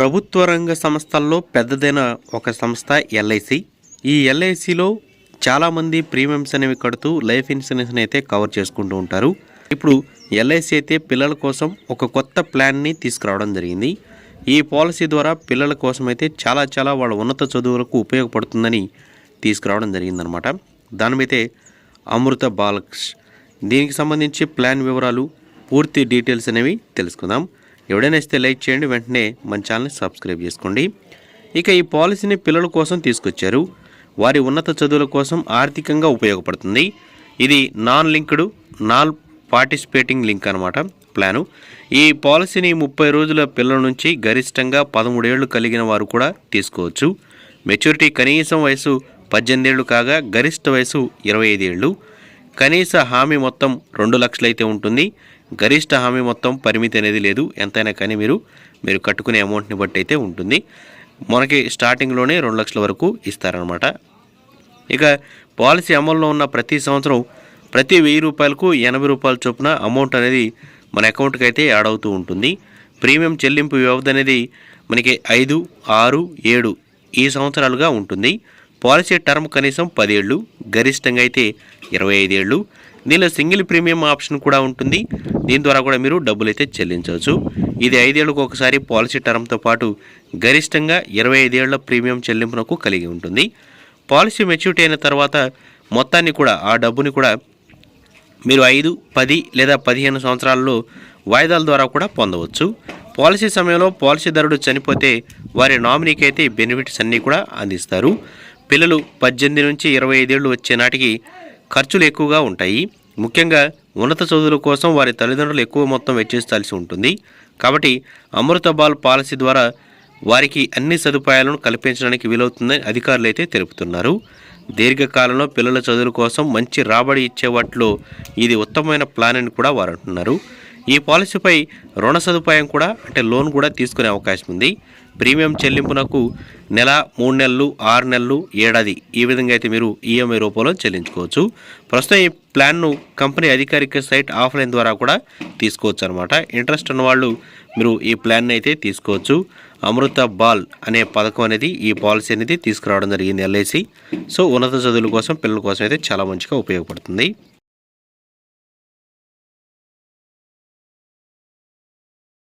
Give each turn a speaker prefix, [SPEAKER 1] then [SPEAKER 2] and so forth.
[SPEAKER 1] ప్రభుత్వ రంగ సంస్థల్లో పెద్దదైన ఒక సంస్థ ఎల్ఐసి. ఈ ఎల్ఐసిలో చాలామంది ప్రీమియమ్స్ అనేవి కడుతూ లైఫ్ ఇన్సూరెన్స్ని అయితే కవర్ చేసుకుంటూ ఉంటారు. ఇప్పుడు ఎల్ఐసి అయితే పిల్లల కోసం ఒక కొత్త ప్లాన్ని తీసుకురావడం జరిగింది. ఈ పాలసీ ద్వారా పిల్లల కోసం అయితే చాలా చాలా వాళ్ళ ఉన్నత చదువులకు ఉపయోగపడుతుందని తీసుకురావడం జరిగిందనమాట దానిమైతే అమృత బాలక్స్ దీనికి సంబంధించి ప్లాన్ వివరాలు పూర్తి డీటెయిల్స్ అనేవి తెలుసుకుందాం. ఎవడైనా ఇస్తే లైక్ చేయండి వెంటనే మన ఛానల్ని సబ్స్క్రైబ్ చేసుకోండి. ఇక ఈ పాలసీని పిల్లల కోసం తీసుకొచ్చారు. వారి ఉన్నత చదువుల కోసం ఆర్థికంగా ఉపయోగపడుతుంది. ఇది non linked non participating link అనమాట ప్లాను. ఈ పాలసీని ముప్పై రోజుల పిల్లల నుంచి గరిష్టంగా పదమూడేళ్ళు కలిగిన వారు కూడా తీసుకోవచ్చు. మెచ్యూరిటీ కనీసం వయసు పద్దెనిమిది ఏళ్ళు కాగా గరిష్ట వయసు ఇరవై ఐదు ఏళ్ళు. కనీస హామీ మొత్తం రెండు లక్షలైతే ఉంటుంది. గరిష్ట హామీ మొత్తం పరిమితి అనేది లేదు. ఎంతైనా కానీ మీరు మీరు కట్టుకునే అమౌంట్ని బట్టి అయితే ఉంటుంది. మనకి స్టార్టింగ్లోనే రెండు లక్షల వరకు ఇస్తారనమాట ఇక పాలసీ అమల్లో ఉన్న ప్రతి సంవత్సరం ప్రతి వెయ్యి రూపాయలకు ఎనభై రూపాయల చొప్పున అమౌంట్ అనేది మన అకౌంట్కి అయితే యాడ్ అవుతూ ఉంటుంది. ప్రీమియం చెల్లింపు వ్యవధి అనేది మనకి ఐదు ఆరు ఏడు ఈ సంవత్సరాలుగా ఉంటుంది. పాలసీ టర్మ్ కనీసం పదేళ్ళు గరిష్టంగా అయితే ఇరవై ఐదేళ్ళు. దీనిలో సింగిల్ ప్రీమియం ఆప్షన్ కూడా ఉంటుంది. దీని ద్వారా కూడా మీరు డబ్బులు అయితే చెల్లించవచ్చు. ఇది ఐదేళ్ళకు ఒకసారి పాలసీ టర్మ్తో పాటు గరిష్టంగా ఇరవై ఐదేళ్ళ ప్రీమియం చెల్లింపునకు కలిగి ఉంటుంది. పాలసీ మెచ్యూరిటీ అయిన తర్వాత మొత్తాన్ని కూడా ఆ డబ్బుని కూడా మీరు ఐదు పది లేదా పదిహేను సంవత్సరాల్లో వాయిదాల ద్వారా కూడా పొందవచ్చు. పాలసీ సమయంలో పాలసీదారుడు చనిపోతే వారి నామినీకి అయితే బెనిఫిట్స్ అన్నీ కూడా అందిస్తారు. పిల్లలు పద్దెనిమిది నుంచి ఇరవై ఐదేళ్ళు వచ్చే నాటికి ఖర్చులు ఎక్కువగా ఉంటాయి. ముఖ్యంగా ఉన్నత చదువుల కోసం వారి తల్లిదండ్రులు ఎక్కువ మొత్తం వెచ్చించాల్సి ఉంటుంది. కాబట్టి అమృత బాల్ పాలసీ ద్వారా వారికి అన్ని సదుపాయాలను కల్పించడానికి వీలవుతుందని అధికారులు అయితే తెలుపుతున్నారు. దీర్ఘకాలంలో పిల్లల చదువుల కోసం మంచి రాబడి ఇచ్చే వాటిలో ఇది ఉత్తమమైన ప్లాన్ అని కూడా వారు అంటున్నారు. ఈ పాలసీపై రుణ సదుపాయం కూడా అంటే లోన్ కూడా తీసుకునే అవకాశం ఉంది. ప్రీమియం చెల్లింపునకు నెల మూడు నెలలు ఆరు నెలలు ఏడాది ఈ విధంగా అయితే మీరు ఈఎంఐ రూపంలో చెల్లించుకోవచ్చు. ప్రస్తుతం ఈ ప్లాన్ను కంపెనీ అధికారిక సైట్ ఆఫ్లైన్ ద్వారా కూడా తీసుకోవచ్చు అనమాట ఇంట్రెస్ట్ ఉన్న వాళ్ళు మీరు ఈ ప్లాన్ అయితే తీసుకోవచ్చు. అమృత బాల్ అనే పథకం అనేది ఈ పాలసీ అనేది తీసుకురావడం జరిగింది ఎల్ఐసి. సో ఉన్నత చదువుల కోసం పిల్లల కోసం అయితే చాలా మంచిగా ఉపయోగపడుతుంది.